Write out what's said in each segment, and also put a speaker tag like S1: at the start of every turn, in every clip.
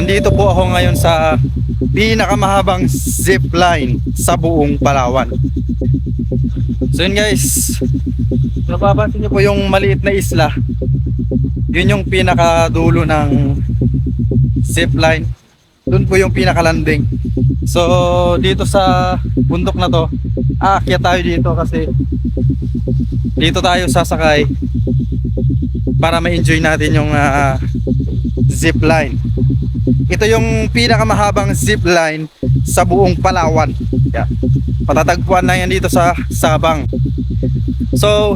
S1: Nandito po ako ngayon sa pinakamahabang zip line sa buong Palawan. So yun guys, napapansin niyo po yung maliit na isla. Yun yung pinakadulo ng zip line. Doon po yung pinakalanding. So dito sa bundok na to, aakyat tayo dito kasi dito tayo sasakay para ma-enjoy natin yung ah, zip line. Ito yung pinakamahabang zip line sa buong Palawan. Yeah. Patatagpuan lang yan dito sa Sabang. So,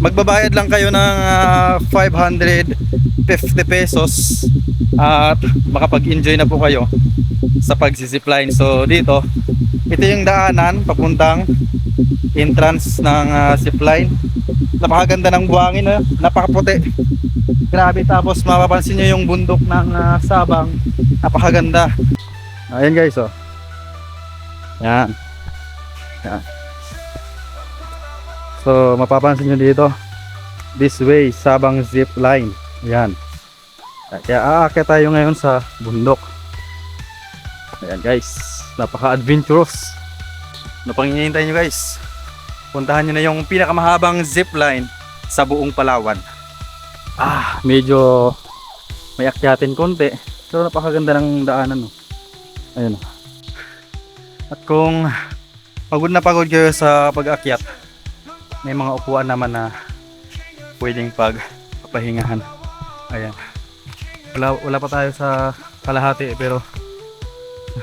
S1: magbabayad lang kayo ng ah, 550 pesos at makapag-enjoy na po kayo sa pag-zipline. So, dito, ito yung daanan papuntang entrance ng ah, zipline. Napakaganda ng buhangin, no? napakaputi. Grabe tapos mapapansin nyo yung bundok ng ah, Sabang. Napakaganda. Ayan guys, oh. Yan. Yan. So, mapapansin nyo dito. This way, Sabang Zip Line. Yan. Kaya aakyat tayo ngayon sa bundok. Ayan guys. Napaka-adventurous. Ano pang hinihintay nyo guys? Puntahan nyo na yung pinakamahabang zip line sa buong Palawan. Ah, medyo may akyatin konti. Pero napakaganda ng daanan. No? Ayun. oh. At kung pagod na pagod kayo sa pag-akyat, may mga upuan naman na pwedeng pagpapahingahan. Ayan. Wala, wala pa tayo sa kalahati pero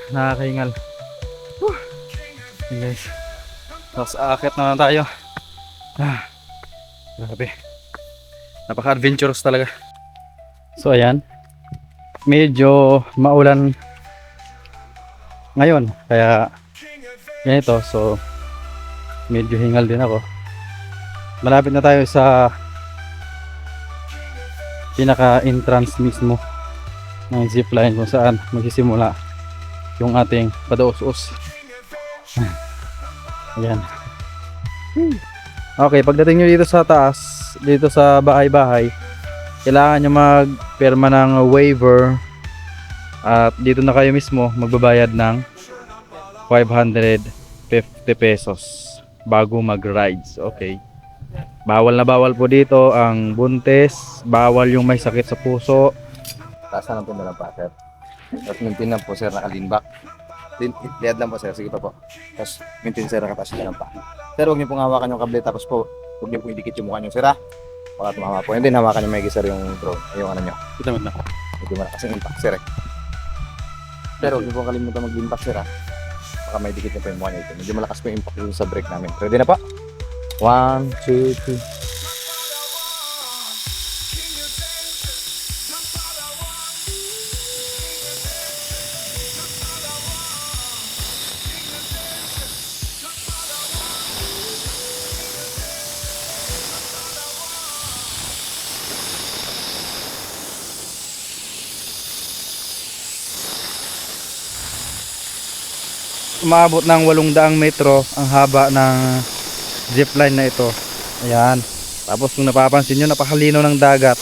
S1: nakakahingal. Whew. Guys. Tapos aakyat na lang tayo. Ah, grabe. Napaka-adventurous talaga. So ayan. Medyo maulan ngayon. Kaya ganito. So medyo hingal din ako. Malapit na tayo sa pinaka entrance mismo ng zipline kung saan magsisimula yung ating padaos-os. Ayan. Okay, pagdating nyo dito sa taas, dito sa bahay-bahay, kailangan nyo magperma ng waiver at dito na kayo mismo magbabayad ng 550 pesos bago mag-rides. Okay. Bawal na bawal po dito ang buntis, bawal yung may sakit sa puso.
S2: Taas na lang po na lang pa, sir. Tapos maintain lang po, sir, nakalinback. Din, liad lang po, sir. Sige pa po. Tapos maintain, sir, nakataas na lang pa. Sir, huwag niyo pong hawakan yung kable. Tapos po, huwag niyo pong idikit yung mukha niyo, sir, ha? Baka tumama po. Then, hawakan niyo may sir, yung drone. Yung ano niyo.
S1: Kita mo na.
S2: Medyo malakas yung impact, sir. eh. Sir, huwag niyo pong kalimutan mag-impact, sir, ha? Baka may dikit na po yung mukha niyo. dito. Medyo malakas po yung impact sa brake namin. Ready na pa? One, two, three.
S1: Umabot ng 800 metro ang haba ng zipline na ito. Ayan. Tapos kung napapansin nyo, napakalino ng dagat.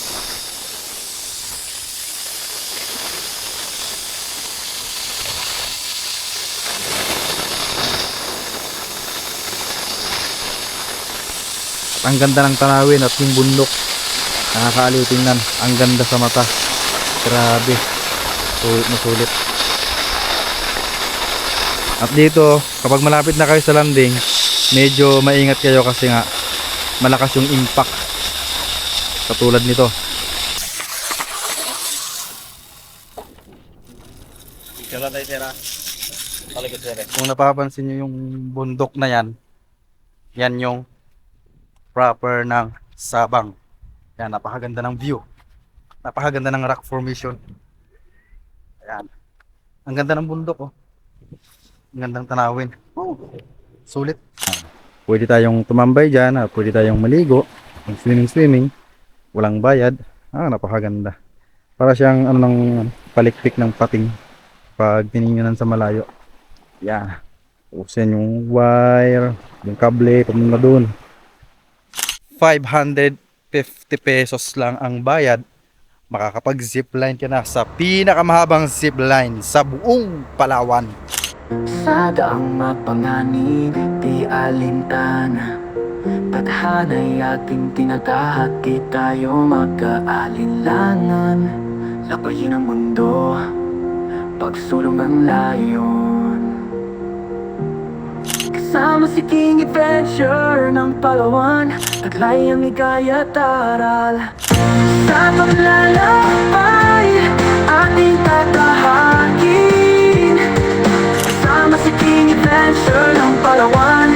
S1: At ang ganda ng tanawin at yung bundok. Nakakaaliw tingnan. Ang ganda sa mata. Grabe. Sulit na sulit. At dito, kapag malapit na kayo sa landing, medyo maingat kayo kasi nga malakas yung impact. Katulad nito. Kung napapansin nyo yung bundok na yan, yan yung proper ng Sabang. Yan, napakaganda ng view. Napakaganda ng rock formation. Ayan. Ang ganda ng bundok, oh. Ang gandang tanawin. Oh, sulit. Pwede tayong tumambay dyan, ah, pwede tayong maligo, swimming-swimming, walang bayad. Ah, napakaganda. Para siyang ano ng palikpik ng pating pag tininginan sa malayo. Yan. Tapos yan yung wire, yung kable, pamunta doon. 550 pesos lang ang bayad makakapag-zipline ka na sa pinakamahabang zipline sa buong Palawan.
S3: Sa daang mapanganib, di alintana. Tadhana'y ating tinatahat, di tayo magkaalinlangan Labayin ang mundo, pagsulong ang layon. Kasama si King Adventure ng Palawan Taglay ang igaya at aral. Sa paglalakbay, ating tatahakin Kasama si King Adventure ng Palawan